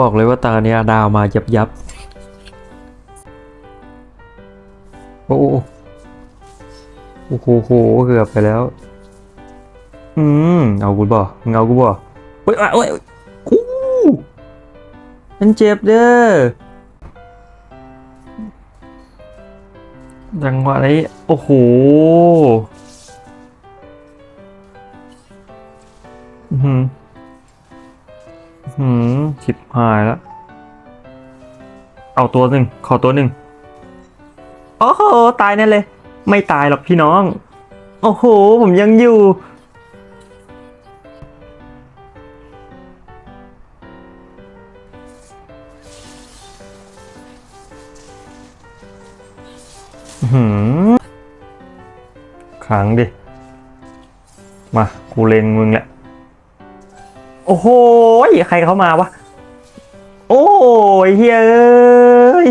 บอกเลยว่าตาเนี้ยดาวมายับยับโอ้โหโอ้โหโหเกือบไปแล้ว อืมเอากูบ่มึงากูบ่เฮ้ยเอ้ยเอ้ยอู้มันเจ็บเด้อจังหวะนี้โอ้โหอื้อ หือหืมชิบหายแล้ว เอาตัวหนึ่ง ขอตัวหนึ่ง โอ้โห ตายแน่เลย ไม่ตายหรอกพี่น้อง โอ้โห ผมยังอยู่อื้อหืมขังดิ มา กูเลงมึงแหละ โอ้โหใครเข้ามาวะ โอ้ยเฮ้ย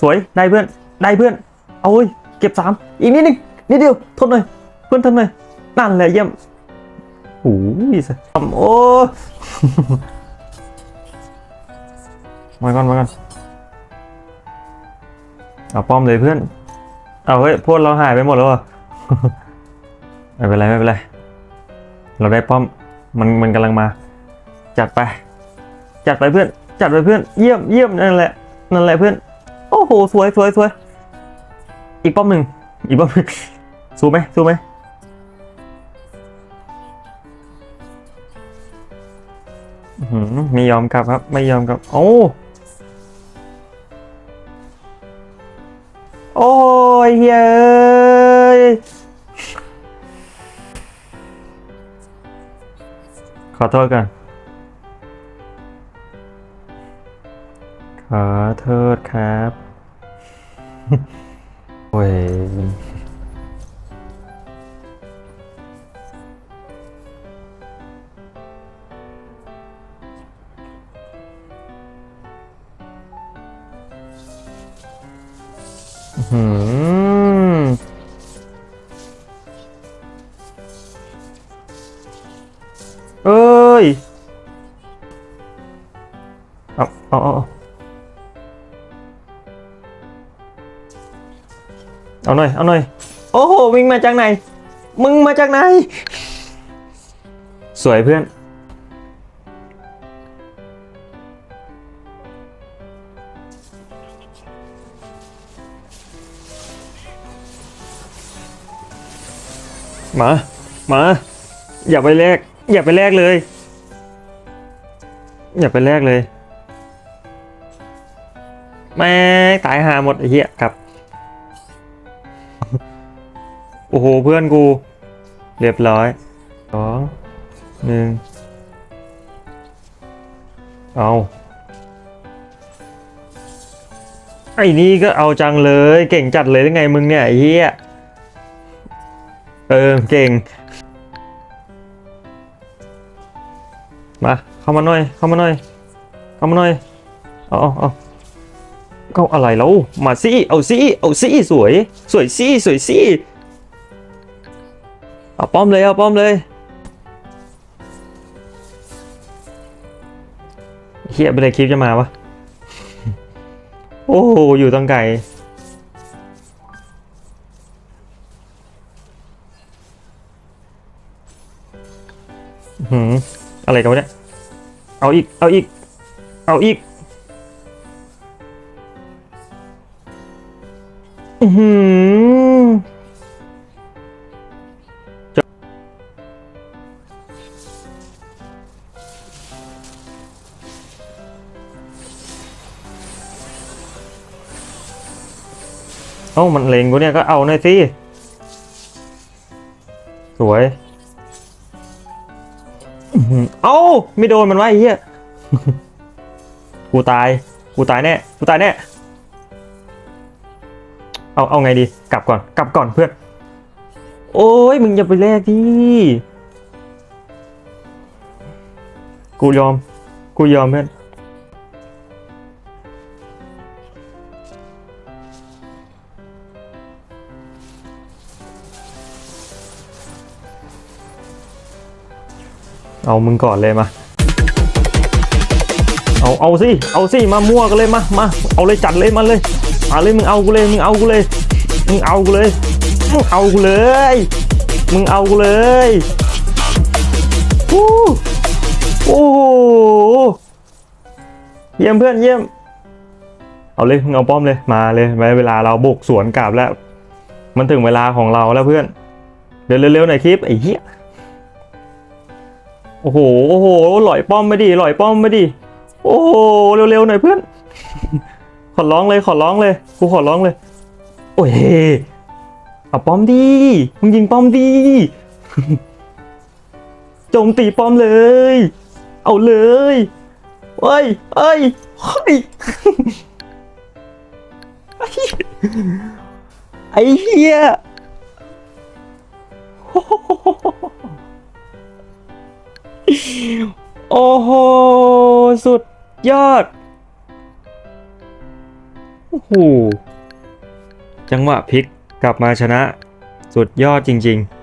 สวย ได้เพื่อน ได้เพื่อน เอาเว้ย เก็บสาม อีกนิดนึง นิดเดียว ทนหน่อย เพื่อนทนหน่อย นั่นแหละเยี่ยมโอ้ยสามโอ้มาก่อนมาก่อนเอาป้อมเลยเพื่อน เอาเฮ้ยพวกเราหายไปหมดแล้วอะไม่เป็นไรไม่เป็นไร เราได้ป้อม มันมันกำลังมา จัดไป จัดไปเพื่อน จัดไปเพื่อน เยี่ยมเยี่ยมนั่นแหละ นั่นแหละเพื่อน โอ้โห สวยสวยสวย อีกป้อมหนึ่ง อีกป้อมหนึ่งสู้ไหมสู้ไหมไม่ยอมกลับครับ ไม่ยอมกลับ โอ้ โอ้ยเฮ้ย ขอโทษกันขอโทษครับ โอ้ยอื้อหือ อาเอาเอาเอาเอาหน่อย เอาหน่อย โอ้โหวิ่งมาจากไหน มึงมาจากไหน สวยเพื่อน มา มา อย่าไปแลก อย่าไปแลกเลย อย่าไปแลกเลย แม่งตายหาหมดไอ้เหี้ยครับ โอ้โห เพื่อนกู เรียบร้อยสองหนึ่งเอาไอ้นี่ก็เอาจังเลยเก่งจัดเลยได้ไงมึงเนี่ยไอ้เหี้ยเออเก่ง มา เข้ามาหน่อย เข้ามาหน่อย เข้ามาหน่อย เอาเอาเอา ก็อะไรแล้ว มาสิเอาสิเอาสิสวย สวยสิสวยสิเอาป้อมเลยเอาป้อมเลยเฮียไปเลยคลิปจะมาวะโอ้โหอยู่ตั้งไกลหืมอะไรกันวะเนี่ย เอาอีก เอาอีก เอาอีก อืมเอ้ามันเลงกูเนี่ยก็เอาหน่อยสิ สวยอื้อหือเอ้า ไม่โดนมันวะไอ้เหี้ย กูตาย กูตายแน่ กูตายแน่ เอาเอาไงดี กลับก่อน กลับก่อนเพื่อน โอ้ยมึงอย่าไปแลกดิกูยอม กูยอมเพื่อนเอามึงก่อนเลยมา เอา เอาสิ เอาสิ มามั่วกันเลยมา มา เอาเลยจัดเลยมาเลย มาเลยมึงเอากูเลยมึงเอากูเลยมึงเอากูเลยมึงเอากูเลยมึงเอากูเลยโอ้โอ้โหเยี่ยมเพื่อนเยี่ยม เอาเลยมึงเอาป้อมเลยมาเลยไว้เวลาเราบุกสวนกลับแล้ว มันถึงเวลาของเราแล้วเพื่อน เดี๋ยวเร็วๆหน่อยคลิปไอ้เหี้ยโอ้โหโอ้โหหลอยป้อมไม่ดีหลอยป้อมไม่ดีโอ้โหเร็วๆหน่อยเพื่อน ขอร้องเลยขอร้องเลย กูขอร้องเลย โอ้ยเอาป้อมดีมึงยิงป้อมดีโจมตีป้อมเลย เอาเลยเอ้ยเอ้ยเฮ้ยไอ้เหี้ยโอ้โห สุดยอด โอ้โหจังหวะพลิกกลับมาชนะ สุดยอดจริง ๆ